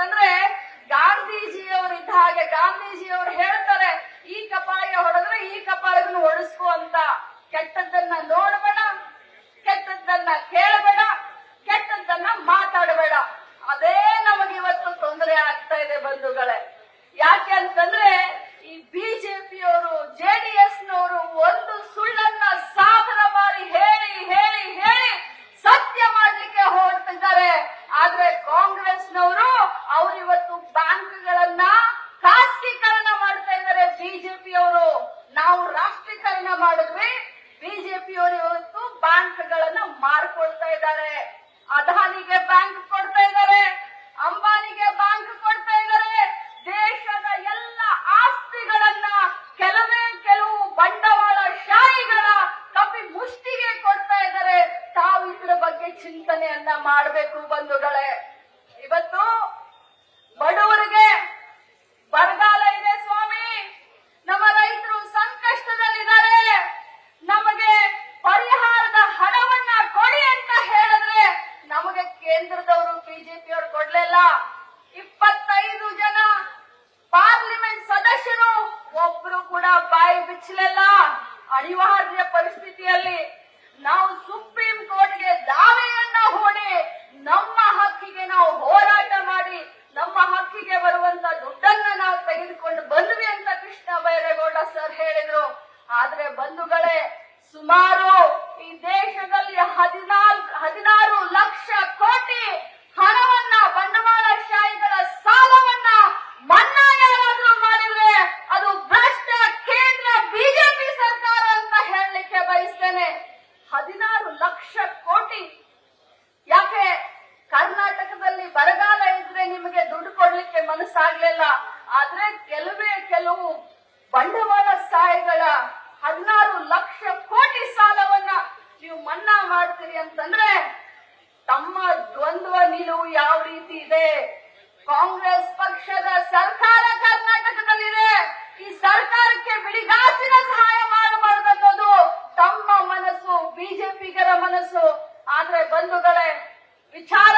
ಅಂತಂದ್ರೆ ಗಾಂಧೀಜಿಯವರು ಇದ್ದ ಹಾಗೆ ಗಾಂಧೀಜಿಯವರು ಹೇಳ್ತಾರೆ, ಈ ಕಪಾಳಿಗೆ ಹೊಡೆದ್ರೆ ಈ ಕಪಾಳಿಗೂ ಹೊಡಿಸ್ಕೊ ಅಂತ ಕೆಟ್ಟದ್ದನ್ನ ನೋಡಬೇಡ, ಕೆಟ್ಟದ್ದನ್ನ ಕೇಳಬೇಡ, ಕೆಟ್ಟದ್ದನ್ನ ಮಾತಾಡಬೇಡ. ಅದೇ ನಮಗೆ ಇವತ್ತು ತೊಂದರೆ ಆಗ್ತಾ ಇದೆ ಬಂಧುಗಳೇ. ಯಾಕೆ ಅಂತಂದ್ರೆ ಈ ಬಿಜೆಪಿಯವರು ಜೆಡಿಎಸ್ ನವರು ಒಂದು ಸುಳ್ಳನ್ನ ಸಾವಿರ ಬಾರಿ ಹೇಳಿ ಹೇಳಿ ಹೇಳಿ ಸತ್ಯ ಮಾಡ್ಲಿಕ್ಕೆ ಹೊರಟಿದ್ದಾರೆ ಆದ್ರೆ ಕಾಂಗ್ರೆಸ್ನವರು ಅವರು ಇವತ್ತು ಬ್ಯಾಂಕ್ಗಳನ್ನ ಖಾಸಗೀಕರಣ ಮಾಡ್ತಾ ಇದ್ದಾರೆ. ಬಿಜೆಪಿಯವರು. ನಾವು ರಾಷ್ಟ್ರೀಕರಣ ಮಾಡಿದ್ವಿ. ಬಿಜೆಪಿಯವರು ಇವತ್ತು ಬ್ಯಾಂಕ್ಗಳನ್ನ ಮಾರ್ಕೊಳ್ತಾ ಇದ್ದಾರೆ. ಅದಾನಿಗೆ ಬ್ಯಾಂಕ್ ಕೊಡ್ತಾ ಇದ್ದಾರೆ. ಅಂಬಾನಿಗೆ ಬ್ಯಾಂಕ್ ಕೊಡ್ತಾ ಇದ್ದಾರೆ. ದೇಶದ ಎಲ್ಲ ಆಸ್ತಿಗಳನ್ನ ಕೆಲವೇ ಕೆಲವು ಬಂಡವಾಳ ಶಾಹಿಗಳ ಕಪಿ ಮುಷ್ಟಿಗೆ ಕೊಡ್ತಾ ಇದ್ದಾರೆ. ತಾವು ಇದ್ರ ಬಗ್ಗೆ ಚಿಂತನೆಯನ್ನ ಮಾಡಬೇಕು ಬಂಧುಗಳೇ. ಇವತ್ತು ಬಿಚ್ಚಲಿಲ್ಲ ಅನಿವಾರ್ಯ ಪರಿಸ್ಥಿತಿಯಲ್ಲಿ ನಾವು ಸುಪ್ರೀಂ ಕೋರ್ಟ್ಗೆ ದಾವೆಯನ್ನ ಹೂಡಿ ನಮ್ಮ ಹಕ್ಕಿಗೆ ನಾವು ಹೋರಾಟ ಮಾಡಿ, ನಮ್ಮ ಹಕ್ಕಿಗೆ ಬರುವಂತ ದುಡ್ಡನ್ನ ನಾವು ತೆಗೆದುಕೊಂಡು ಬಂದ್ವಿ ಅಂತ ಕೃಷ್ಣ ಬೈರೇಗೌಡ ಸರ್ ಹೇಳಿದ್ರು. ಆದ್ರೆ ಬಂಧುಗಳೇ, ಸುಮಾರು ಈ ದೇಶದಲ್ಲಿ ಹದಿನಾರು ಆದ್ರೆ ಕೆಲವೇ ಕೆಲವು ಬಂಡವಾಳ ಸಹಾಯಗಳ ಹದಿನಾರು ಲಕ್ಷ ಕೋಟಿ ಸಾಲವನ್ನ ನೀವು ಮನ್ನಾ ಮಾಡ್ತೀರಿ ಅಂತಂದ್ರೆ ತಮ್ಮ ದ್ವಂದ್ವ ನಿಲುವು ಯಾವ ರೀತಿ ಇದೆ? ಕಾಂಗ್ರೆಸ್ ಪಕ್ಷದ ಸರ್ಕಾರ ಕರ್ನಾಟಕದಲ್ಲಿದೆ. ಈ ಸರ್ಕಾರಕ್ಕೆ ಬಿಡಿಗಾಸಿನ ಸಹಾಯ ಮಾಡಬಾರದನ್ನೋದು ತಮ್ಮ ಮನಸ್ಸು, ಬಿಜೆಪಿಗರ ಮನಸ್ಸು. ಆದ್ರೆ ಬಂಧುಗಳೇ, ವಿಚಾರ